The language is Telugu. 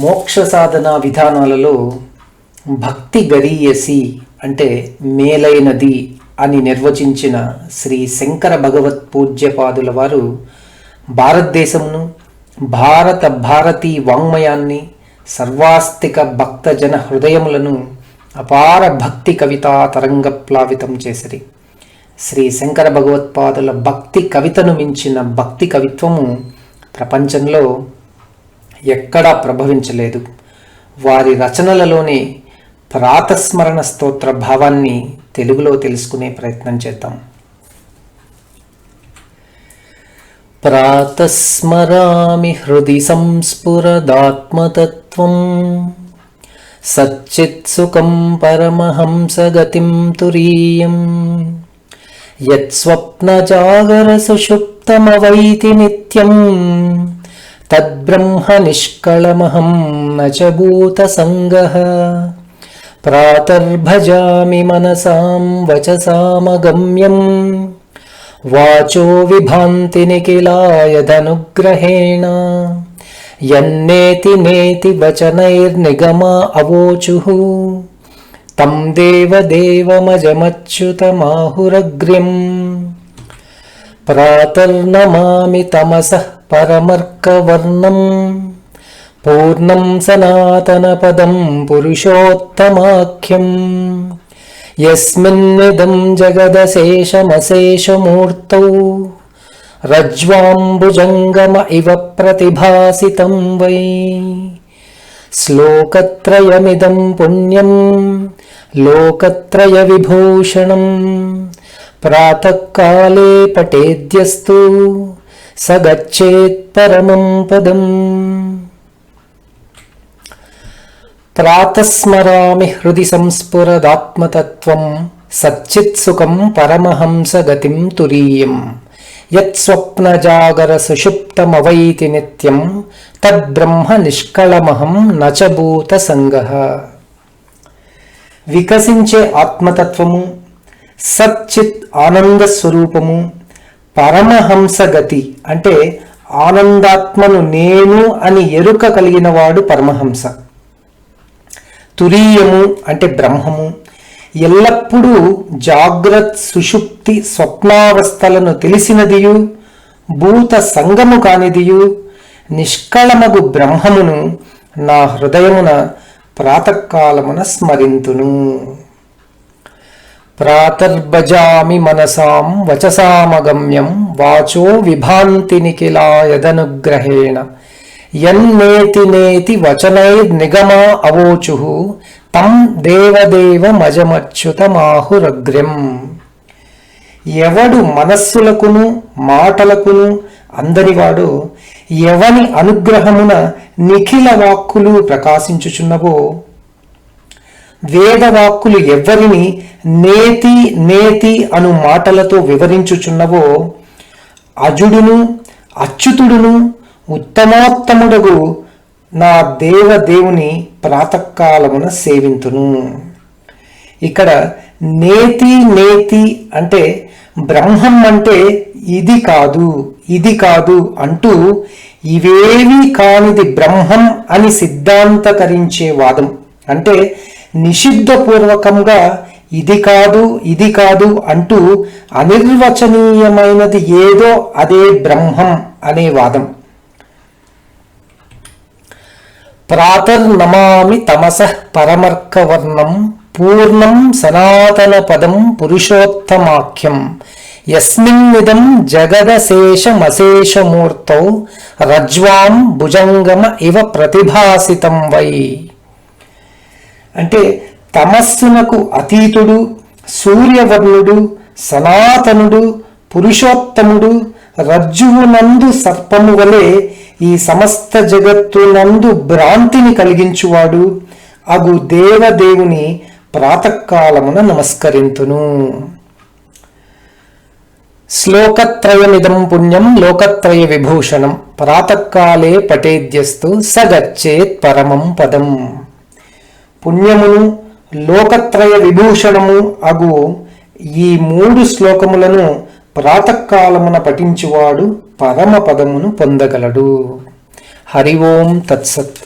మోక్ష సాధన విధానాలలో భక్తి గరీయసి అంటే మేలైనది అని నిర్వచించిన శ్రీ శంకర భగవత్ పూజ్యపాదుల వారు భారతదేశమును భారత భారతీ వాంగ్మయాన్ని సర్వాస్తిక భక్తజన హృదయములను అపార భక్తి కవితా తరంగ ప్లావితం చేసిరి. శ్రీ శంకర భగవత్పాదుల భక్తి కవితను మించిన భక్తి కవిత్వము ప్రపంచంలో ఎక్కడా ప్రభవించలేదు. వారి రచనలలోని ప్రాతస్మరణ స్తోత్ర భావాన్ని తెలుగులో తెలుసుకునే ప్రయత్నం చేద్దాం. ప్రాతస్మరామి హృది సంస్ఫురదాత్మతత్వం సచ్చిత్సుఖం పరమహంసగతిం తురీయం యత్స్వప్నజాగరసుషుప్తమవైతి నిత్యం తద్బ్రహ్మ నిష్కళమహం న చ భూతసంగః ప్రాతర్భజామి మనసాం వచసామగమ్యం వాచో విభాంతి నిఖిలాయదనుగ్రహేణ యన్నేతి నేతి వచనైర్నిగమా అవోచుః తం దేవదేవమజమచ్యుతమాహురగ్ర్యం ప్రాతర్నమామి తమసః పరమర్కవర్ణం. పూర్ణం సనాతనపదం పురుషోత్తమాఖ్యం. యస్మిన్నిదం జగదశేషమశేషమూర్తౌ. రజ్వాంబుజంగమ ఇవ ప్రతిభాసితం వై. శ్లోకత్రయమిదం పుణ్యం. లోకత్రయ విభూషణం. ప్రాతకాలే పఠేద్యస్తు సగచ్చేత్ పరమం పదం. ప్రాతస్మరామి హృది సంస్ఫురదాత్మతత్వం సచ్చిత్సుఖం పరమహంసగతిం తురీయం. యత్స్వప్నజాగర సుషుప్తమవైతి నిత్యం తద్బ్రహ్మ నిష్కళమహం నచభూత సంగ. వికసించే ఆత్మతత్వము సచ్చిత్ ఆనంద స్వరూపము పరమహంస గతి అంటే ఆనందాత్మను నేను అని ఎరుక కలిగిన వాడు పరమహంస. తురీయము అంటే బ్రహ్మము. ఎల్లప్పుడూ జాగ్రత్ సుషుప్తి స్వప్నావస్థలను తెలిసినదియు భూత సంగము కానిదియు నిష్కళమగు బ్రహ్మమును నా హృదయమున ప్రాతకాలమున స్మరింతును. ప్రాతర్భజామి మనసాం వచసామగమ్యం వాచో విభాంతి నిఖిలాయదనుగ్రహేణ యన్నేతి నేతి వచనైర్నిగమా అవోచు తం దేవదేవమజమచ్యుతమాహురగ్ర్యం ఎవడు మనస్సులకును మాటలకును అందరివాడు ఎవని అనుగ్రహమున నిఖిల వాక్కులు ప్రకాశించుచున్నవో వేదవాక్కులు ఎవ్వరిని నేతి నేతి అను మాటలతో వివరించుచున్నవో అజుడును అచ్యుతుడును ఉత్తమోత్తముడగు నా దేవదేవుని ప్రాతకాలమున సేవింతును. ఇక్కడ నేతి నేతి అంటే బ్రహ్మం అంటే ఇది కాదు ఇది కాదు అంటూ ఇవేవి కానిది బ్రహ్మం అని సిద్ధాంతకరించే వాదం. అంటే నిషిద్ధపూర్వకంగా ఇది కాదు ఇది కాదు అంటూ అనిర్వచనీయమైనది ఏదో అదే బ్రహ్మం అనే వాదం. ప్రాతర్నమామి తమస పరమర్కవర్ణం పూర్ణం సనాతన పదం పురుషోత్తమాఖ్యం యస్మిన్నిదం జగదశేషమశేషమూర్తౌ రజ్వాం భుజంగమ ఇవ ప్రతిభాసితం వై. అంటే తమస్సునకు అతీతుడు సూర్యవర్ణుడు సనాతనుడు పురుషోత్తముడు రజ్జువునందు సర్పము వలె ఈ సమస్త జగత్తునందు భ్రాంతిని కలిగించువాడు. అగు దేవదేవుని ప్రాతకాలమున నమస్కరింతును. శ్లోకత్రయమిదం పుణ్యం లోకత్రయ విభూషణం ప్రాతకాలే పఠేద్యస్తు సగచ్చేత్ పరమం పదం. పుణ్యమును లోకత్రయ విభూషణము అగు ఈ మూడు శ్లోకములను ప్రాతకాలమున పఠించువాడు పరమ పదమును పొందగలడు. హరి ఓం తత్సత్.